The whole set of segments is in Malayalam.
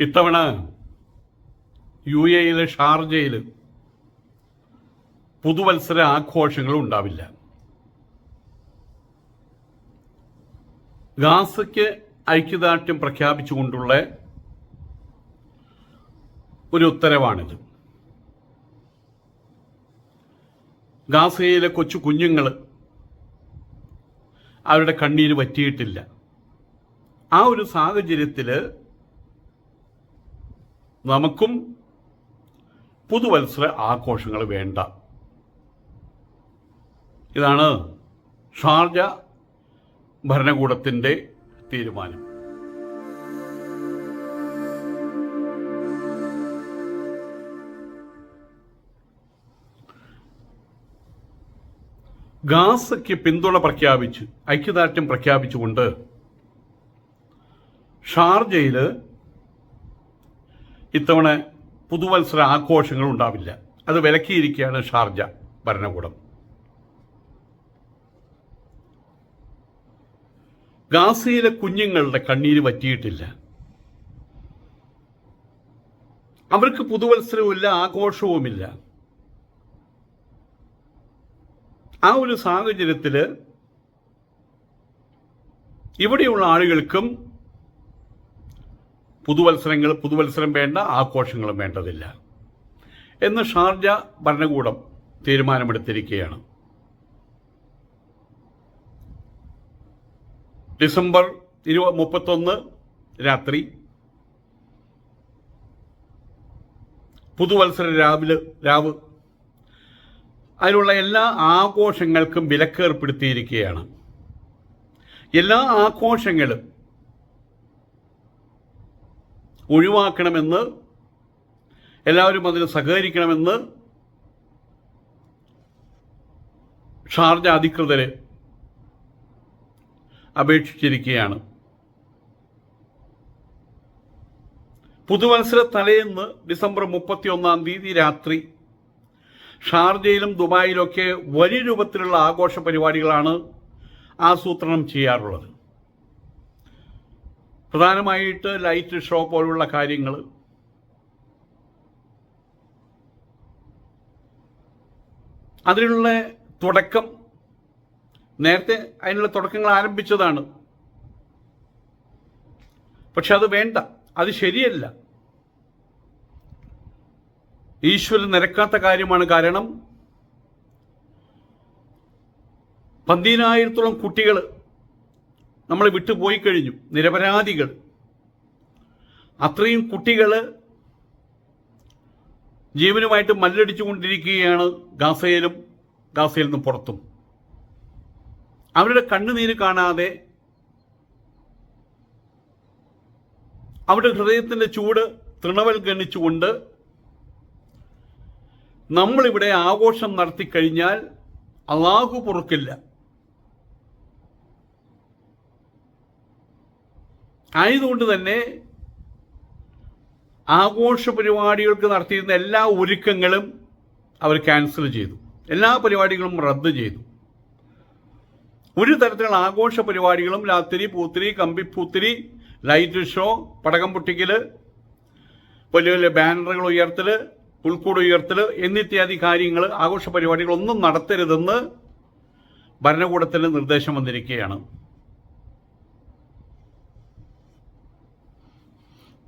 ഇത്തവണ യു എയിലെ ഷാർജയിൽ പുതുവത്സര ആഘോഷങ്ങൾ ഉണ്ടാവില്ല. ഗാസയ്ക്ക് ഐക്യദാർഢ്യം പ്രഖ്യാപിച്ചുകൊണ്ടുള്ള ഒരു ഉത്തരവാണിത്. ഗാസയിലെ കൊച്ചു കുഞ്ഞുങ്ങൾ അവരുടെ കണ്ണീര് പറ്റിയിട്ടില്ല ആ ഒരു സാഹചര്യത്തിൽ നമുക്കും പുതുവത്സര ആഘോഷങ്ങൾ വേണ്ട. ഇതാണ് ഷാർജ ഭരണകൂടത്തിന്റെ തീരുമാനം. ഗാസയ്ക്ക് പിന്തുണ പ്രഖ്യാപിച്ച് ഐക്യദാർഢ്യം പ്രഖ്യാപിച്ചുകൊണ്ട് ഷാർജയിൽ ഇത്തവണ പുതുവത്സര ആഘോഷങ്ങൾ ഉണ്ടാവില്ല. അത് വിലക്കിയിരിക്കുകയാണ് ഷാർജ ഭരണകൂടം. ഗാസയിലെ കുഞ്ഞുങ്ങളുടെ കണ്ണീര് പറ്റിയിട്ടില്ല അവർക്ക് പുതുവത്സരവുമില്ല ആഘോഷവുമില്ല. ആ ഒരു സാഹചര്യത്തിൽ ഇവിടെയുള്ള ആളുകൾക്കും പുതുവത്സരങ്ങൾ പുതുവത്സരം വേണ്ട ആഘോഷങ്ങളും വേണ്ടതില്ല. എന്ന് ഷാർജ ഭരണകൂടം തീരുമാനമെടുത്തിരിക്കുകയാണ്. ഡിസംബർ ഇരുപ മുപ്പത്തൊന്ന് രാത്രി പുതുവത്സര രാവിലെ രാവ് അതിനുള്ള എല്ലാ ആഘോഷങ്ങൾക്കും വിലക്കേർപ്പെടുത്തിയിരിക്കുകയാണ്. എല്ലാ ആഘോഷങ്ങളും ഒഴിവാക്കണമെന്ന് എല്ലാവരും അതിന് സഹകരിക്കണമെന്ന് ഷാർജ അധികൃതരെ അപേക്ഷിച്ചിരിക്കുകയാണ്. പുതുവത്സര തലേന്ന് ഡിസംബർ മുപ്പത്തി ഒന്നാം തീയതി രാത്രി ഷാർജയിലും ദുബായിലൊക്കെ വലിയ രൂപത്തിലുള്ള ആഘോഷ പരിപാടികളാണ് ആസൂത്രണം ചെയ്യാറുള്ളത്. പ്രധാനമായിട്ട് ലൈറ്റ് ഷോ പോലുള്ള കാര്യങ്ങൾ അതിനുള്ള തുടക്കം നേരത്തെ അതിനുള്ള തുടക്കങ്ങൾ ആരംഭിച്ചതാണ്. പക്ഷെ അത് വേണ്ട അത് ശരിയല്ല. ഈശ്വരൻ നിരക്കാത്ത കാര്യമാണ് കാരണം പന്തിനായിരത്തോളം കുട്ടികൾ നമ്മളെ വിട്ടുപോയി കഴിഞ്ഞു. നിരപരാധികൾ. അത്രയും കുട്ടികൾ ജീവനുമായിട്ട് മല്ലടിച്ചുകൊണ്ടിരിക്കുകയാണ് ഗാസയിലും ഗാസയിൽ നിന്നും പുറത്തും. അവരുടെ കണ്ണുനീര് കാണാതെ അവരുടെ ഹൃദയത്തിന്റെ ചൂട് തൃണവൽഗണിച്ചുകൊണ്ട് നമ്മളിവിടെ ആഘോഷം നടത്തിക്കഴിഞ്ഞാൽ അള്ളാഹു പൊറുക്കില്ല. ആയതുകൊണ്ട് തന്നെ ആഘോഷ പരിപാടികൾക്ക് നടത്തിയിരുന്ന എല്ലാ ഒരുക്കങ്ങളും അവർ ക്യാൻസൽ ചെയ്തു. എല്ലാ പരിപാടികളും റദ്ദ് ചെയ്തു. ഒരു തരത്തിലുള്ള ആഘോഷ പരിപാടികളും രാത്രി പൂത്തിരി കമ്പിപ്പൂത്തിരി ലൈറ്റ് ഷോ പടകം പൊട്ടിക്കൽ വലിയ വലിയ ബാനറുകൾ ഉയർത്തൽ പുൽക്കൂട് ഉയർത്തൽ എന്നിത്യാദി കാര്യങ്ങൾ ആഘോഷ പരിപാടികളൊന്നും നടത്തരുതെന്ന് ഭരണകൂടത്തിന് നിർദ്ദേശം വന്നിരിക്കുകയാണ്.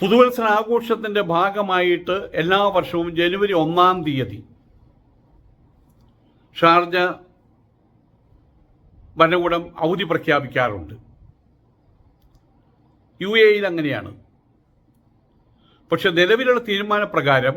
പുതുവത്സര ആഘോഷത്തിന്റെ ഭാഗമായിട്ട് എല്ലാ വർഷവും ജനുവരി ഒന്നാം തീയതി ഷാർജ ഭരണകൂടം അവധി പ്രഖ്യാപിക്കാറുണ്ട്. യു എയിൽ അങ്ങനെയാണ്. പക്ഷെ നിലവിലുള്ള തീരുമാനപ്രകാരം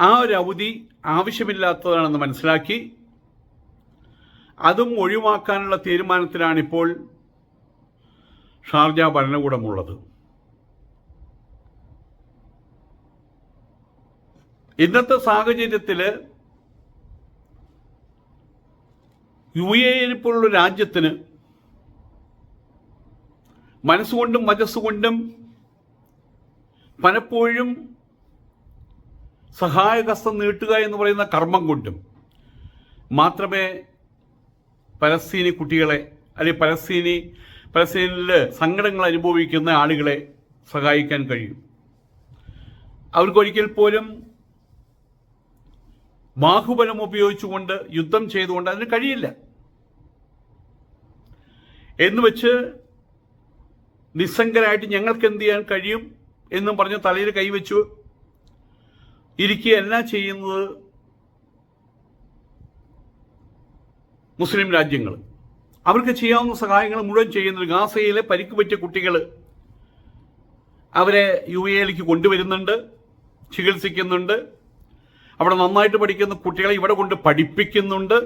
ആ ഒരു അവധി ആവശ്യമില്ലാത്തതാണെന്ന് മനസ്സിലാക്കി അതും ഒഴിവാക്കാനുള്ള തീരുമാനത്തിലാണിപ്പോൾ ഷാർജ ഭരണകൂടമുള്ളത്. ഇന്നത്തെ സാഹചര്യത്തിൽ യു എ പോലുള്ള രാജ്യത്തിന് മനസ്സുകൊണ്ടും മനസ്സുകൊണ്ടും പലപ്പോഴും സഹായകസ്തം നീട്ടുക എന്ന് പറയുന്ന കർമ്മം കൊണ്ടും മാത്രമേ പലസ്തീനി കുട്ടികളെ അല്ലെങ്കിൽ പലസ്തീനി പലസ്തീനിൽ സങ്കടങ്ങൾ അനുഭവിക്കുന്ന ആളുകളെ സഹായിക്കാൻ കഴിയും. അവർക്കൊരിക്കൽ പോലും ബാഹുബലം ഉപയോഗിച്ചുകൊണ്ട് യുദ്ധം ചെയ്തുകൊണ്ട് അതിന് കഴിയില്ല. എന്ന് വെച്ച് നിസ്സംഗരായിട്ട് ഞങ്ങൾക്ക് എന്ത് ചെയ്യാൻ കഴിയും എന്നും പറഞ്ഞ് തലയിൽ കൈവച്ചു ഇരിക്കുകയല്ല ചെയ്യുന്നത് മുസ്ലിം രാജ്യങ്ങൾ. അവർക്ക് ചെയ്യാവുന്ന സഹായങ്ങൾ മുഴുവൻ ചെയ്യുന്നത് ഗാസയിലെ പരിക്ക് പറ്റിയ കുട്ടികൾ അവരെ യു എയിലേക്ക് കൊണ്ടുവരുന്നുണ്ട് ചികിത്സിക്കുന്നുണ്ട്. അവിടെ നന്നായിട്ട് പഠിക്കുന്ന കുട്ടികളെ ഇവിടെ കൊണ്ട് പഠിപ്പിക്കുന്നുണ്ട്.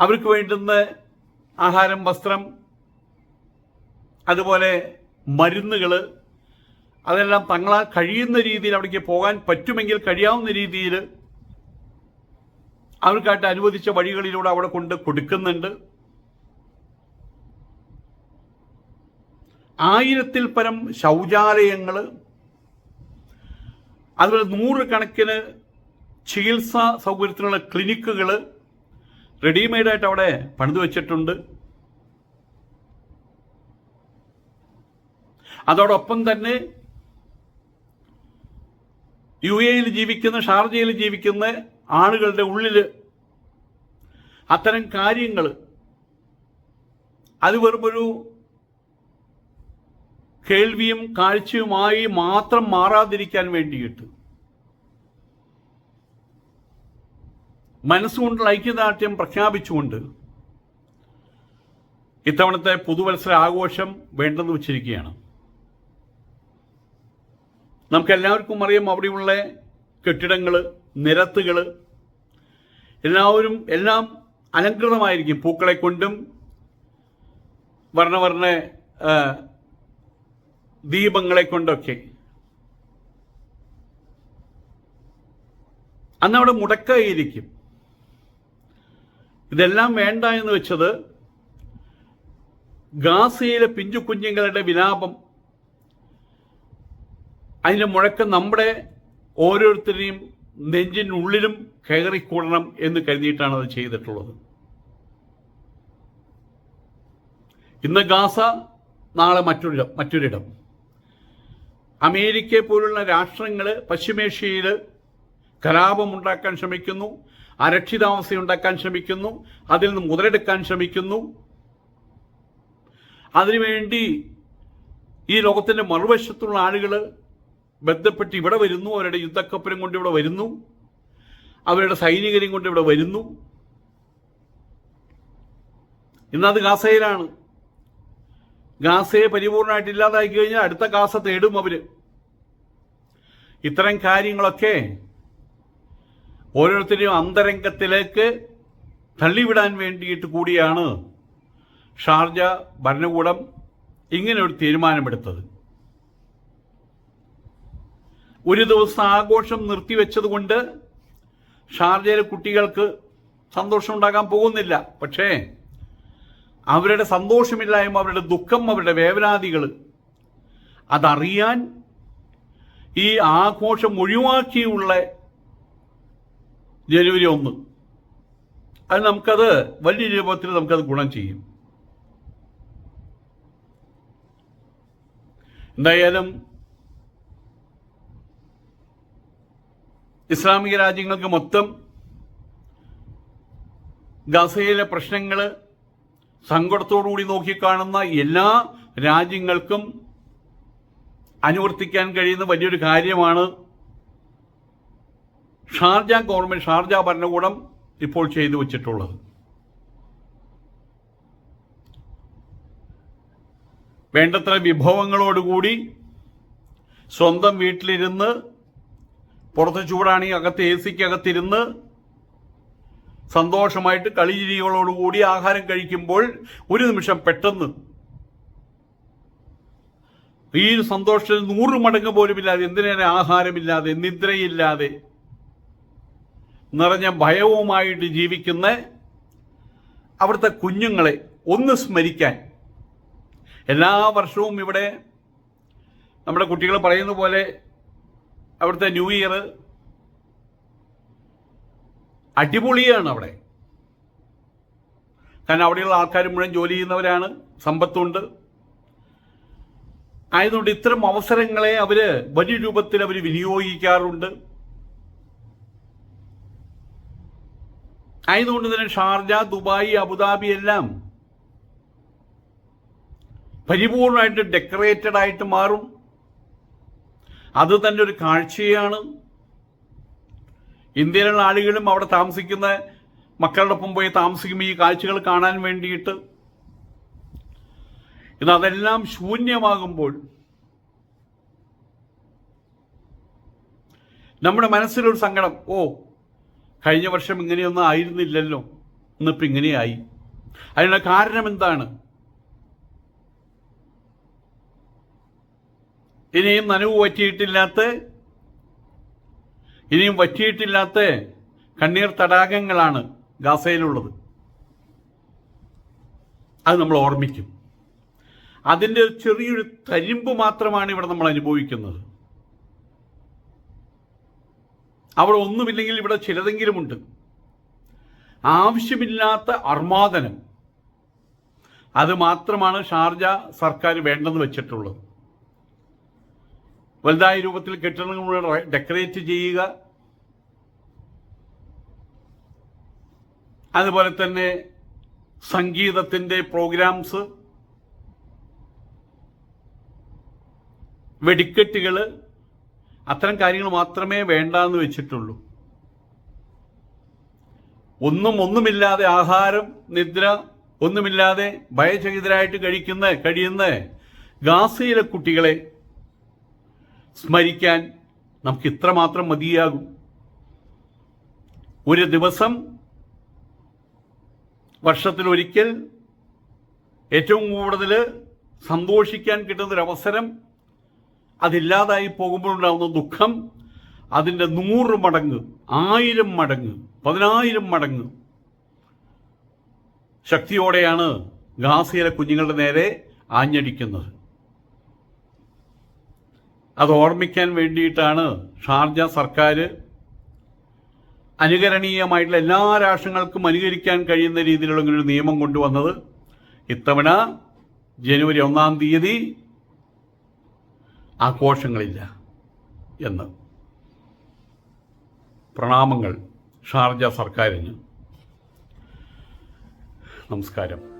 അവർക്ക് വേണ്ടുന്ന ആഹാരം വസ്ത്രം അതുപോലെ മരുന്നുകൾ അതെല്ലാം തങ്ങളാൽ കഴിയുന്ന രീതിയിൽ അവിടേക്ക് പോകാൻ പറ്റുമെങ്കിൽ കഴിയാവുന്ന രീതിയിൽ അവർക്കായിട്ട് അനുവദിച്ച വഴികളിലൂടെ അവിടെ കൊണ്ട് കൊടുക്കുന്നുണ്ട്. ആയിരത്തിൽ പരം ശൗചാലയങ്ങൾ അതുപോലെ നൂറുകണക്കിന് ചികിത്സാ സൗകര്യത്തിനുള്ള ക്ലിനിക്കുകൾ റെഡിമെയ്ഡായിട്ട് അവിടെ പണിതു വച്ചിട്ടുണ്ട്. അതോടൊപ്പം തന്നെ യു എയിൽ ജീവിക്കുന്ന ഷാർജയിൽ ജീവിക്കുന്ന ആളുകളുടെ ഉള്ളിൽ അത്തരം കാര്യങ്ങൾ അത് വെറുമൊരു കേൾവിയും കാഴ്ചയുമായി മാത്രം മാറാതിരിക്കാൻ വേണ്ടിയിട്ട്. മനസ്സുകൊണ്ടുള്ള ഐക്യദാർഢ്യം പ്രഖ്യാപിച്ചുകൊണ്ട് ഇത്തവണത്തെ പുതുവത്സര ആഘോഷം വേണ്ടെന്ന് വെച്ചിരിക്കുകയാണ്. നമുക്കെല്ലാവർക്കും അറിയാം അവിടെയുള്ള കെട്ടിടങ്ങൾ നിരത്തുകൾ എല്ലാവരും എല്ലാം അലങ്കൃതമായിരിക്കും പൂക്കളെ കൊണ്ടും വർണവർണ ദീപങ്ങളെ കൊണ്ടൊക്കെ. അന്ന് അവിടെ മുടക്കായിരിക്കും. ഇതെല്ലാം വേണ്ട എന്ന് വെച്ചത് ഗാസയിലെ പിഞ്ചു കുഞ്ഞുങ്ങളുടെ വിലാപം. അതിന്റെ മുഴക്കം നമ്മുടെ ഓരോരുത്തരെയും നെഞ്ചിനുള്ളിലും കയറിക്കൂടണം എന്ന് കരുതിയിട്ടാണ് അത് ചെയ്തിട്ടുള്ളത്. ഇന്ന് ഗാസ നാളെ മറ്റൊരു മറ്റൊരിടം അമേരിക്കയെ പോലുള്ള രാഷ്ട്രങ്ങൾ പശ്ചിമേഷ്യയിൽ കലാപമുണ്ടാക്കാൻ ശ്രമിക്കുന്നു അരക്ഷിതാവസ്ഥ ഉണ്ടാക്കാൻ ശ്രമിക്കുന്നു അതിൽ നിന്ന് മുതലെടുക്കാൻ ശ്രമിക്കുന്നു. അതിനുവേണ്ടി ഈ ലോകത്തിന്റെ മറുവശത്തുള്ള ആളുകൾ ബന്ധപ്പെട്ട് ഇവിടെ വരുന്നു അവരുടെ യുദ്ധക്കപ്പലും കൊണ്ട് ഇവിടെ വരുന്നു അവരുടെ സൈനികരെയും കൊണ്ട് ഇവിടെ വരുന്നു. ഇന്നത് ഗാസയിലാണ്. ഗാസയെ പരിപൂർണമായിട്ട് ഇല്ലാതാക്കി കഴിഞ്ഞാൽ അടുത്ത ഗാസ തേടും അവർ. ഇത്തരം കാര്യങ്ങളൊക്കെ ഓരോരുത്തരെയും അന്തരംഗത്തിലേക്ക് തള്ളിവിടാൻ വേണ്ടിയിട്ട് കൂടിയാണ് ഷാർജ ഭരണകൂടം ഇങ്ങനെ ഒരു തീരുമാനമെടുത്തത്. ഒരു ദിവസം ആഘോഷം നിർത്തിവെച്ചതുകൊണ്ട് ഷാർജയിലെ കുട്ടികൾക്ക് സന്തോഷം ഉണ്ടാകാൻ പോകുന്നില്ല. പക്ഷേ അവരുടെ സന്തോഷമില്ലായ്മ അവരുടെ ദുഃഖം അവരുടെ വേവനാദികൾ അതറിയാൻ ഈ ആഘോഷം ഒഴിവാക്കിയുള്ള ജനുവരി ഒന്ന്. അത് നമുക്കത് വലിയ രൂപത്തിൽ നമുക്കത് ഗുണം ചെയ്യും. എന്തായാലും ഇസ്ലാമിക രാജ്യങ്ങൾക്ക് മൊത്തം ഗസയിലെ പ്രശ്നങ്ങൾ സങ്കടത്തോടുകൂടി നോക്കിക്കാണുന്ന എല്ലാ രാജ്യങ്ങൾക്കും അനുവർത്തിക്കാൻ കഴിയുന്ന വലിയൊരു കാര്യമാണ് ഷാർജ ഗവൺമെന്റ് ഷാർജ ഭരണകൂടം ഇപ്പോൾ ചെയ്തു വച്ചിട്ടുള്ളത്. വേണ്ടത്ര വിഭവങ്ങളോടുകൂടി സ്വന്തം വീട്ടിലിരുന്ന് പുറത്ത് ചൂടാണെങ്കിൽ അകത്ത് എ സിക്ക് അകത്തിരുന്ന് സന്തോഷമായിട്ട് കളിചിരികളോടുകൂടി ആഹാരം കഴിക്കുമ്പോൾ ഒരു നിമിഷം പെട്ടെന്ന് ഈ സന്തോഷത്തിൽ നൂറ് മടങ്ങ് പോലുമില്ലാതെ എന്തിനേറെ ആഹാരമില്ലാതെ നിദ്രയില്ലാതെ നിറഞ്ഞ ഭയവുമായിട്ട് ജീവിക്കുന്ന അവിടുത്തെ കുഞ്ഞുങ്ങളെ ഒന്ന് സ്മരിക്കാൻ. എല്ലാ വർഷവും ഇവിടെ നമ്മുടെ കുട്ടികൾ പറയുന്ന പോലെ അവിടുത്തെ ന്യൂ ഇയർ അടിപൊളിയാണ് അവിടെ. കാരണം അവിടെയുള്ള ആൾക്കാർ മുഴുവൻ ജോലി ചെയ്യുന്നവരാണ് സമ്പത്തുണ്ട്. ആയതുകൊണ്ട് ഇത്തരം അവസരങ്ങളെ അവർ വലിയ രൂപത്തിൽ അവർ വിനിയോഗിക്കാറുണ്ട്. ആയതുകൊണ്ട് തന്നെ ഷാർജ ദുബായ് അബുദാബി എല്ലാം പരിപൂർണമായിട്ട് ഡെക്കറേറ്റഡ് ആയിട്ട് മാറും. അത് തന്നെ ഒരു കാഴ്ചയാണ്. ഇന്ത്യയിലുള്ള ആളുകളും അവിടെ താമസിക്കുന്ന മക്കളുടെ ഒപ്പം പോയി താമസിക്കുമ്പോൾ ഈ കാഴ്ചകൾ കാണാൻ വേണ്ടിയിട്ട്. ഇത് അതെല്ലാം ശൂന്യമാകുമ്പോൾ നമ്മുടെ മനസ്സിലൊരു സങ്കടം ഓ കഴിഞ്ഞ വർഷം ഇങ്ങനെയൊന്നും ആയിരുന്നില്ലല്ലോ. ഇന്നിപ്പോൾ ഇങ്ങനെയായി. അതിനുള്ള കാരണം എന്താണ്? ഇനിയും നനവ് പറ്റിയിട്ടില്ലാത്ത ഇനിയും വറ്റിയിട്ടില്ലാത്ത കണ്ണീർ തടാകങ്ങളാണ് ഗാസയിലുള്ളത്. അത് നമ്മൾ ഓർമ്മിക്കും. അതിന്റെ ചെറിയൊരു തരിമ്പ് മാത്രമാണ് ഇവിടെ നമ്മൾ അനുഭവിക്കുന്നത്. അവിടെ ഒന്നുമില്ലെങ്കിൽ ഇവിടെ ചിലതെങ്കിലുമുണ്ട്. ആവശ്യമില്ലാത്ത അർമാദനം അത് മാത്രമാണ് ഷാർജ സർക്കാർ വേണ്ടെന്ന് വെച്ചിട്ടുള്ളത്. വലുതായ രൂപത്തിൽ കെട്ടിടങ്ങൾ ഡെക്കറേറ്റ് ചെയ്യുക. അതുപോലെ തന്നെ സംഗീതത്തിന്റെ പ്രോഗ്രാംസ് വെടിക്കെട്ടുകൾ അത്തരം കാര്യങ്ങൾ മാത്രമേ വേണ്ടാന്ന് വെച്ചിട്ടുള്ളൂ. ഒന്നും ഒന്നുമില്ലാതെ ആഹാരം നിദ്ര ഒന്നുമില്ലാതെ ഭയചകിതരായിട്ട് കഴിക്കുന്ന കഴിയുന്ന ഗാസയിലെ കുട്ടികളെ സ്മരിക്കാൻ നമുക്ക് ഇത്രമാത്രം മതിയാകും. ഒരു ദിവസം വർഷത്തിലൊരിക്കൽ ഏറ്റവും കൂടുതൽ സന്തോഷിക്കാൻ കിട്ടുന്നൊരവസരം അതില്ലാതായി പോകുമ്പോഴുണ്ടാകുന്ന ദുഃഖം അതിന്റെ നൂറ് മടങ്ങ് ആയിരം മടങ്ങ് പതിനായിരം മടങ്ങ്. ശക്തിയോടെയാണ് ഗാസിയിലെ കുഞ്ഞുങ്ങളുടെ നേരെ ആഞ്ഞടിക്കുന്നത്. അത് ഓർമ്മിക്കാൻ വേണ്ടിയിട്ടാണ് ഷാർജ സർക്കാർ അനുകരണീയമായിട്ടുള്ള എല്ലാ രാഷ്ട്രങ്ങൾക്കും അനുകരിക്കാൻ കഴിയുന്ന രീതിയിലുള്ള ഇങ്ങനൊരു നിയമം കൊണ്ടുവന്നത്. ഇത്തവണ ജനുവരി ഒന്നാം തീയതി ആഘോഷങ്ങളില്ല എന്ന്. പ്രണാമങ്ങൾ ഷാർജ സർക്കാരിന്. നമസ്കാരം.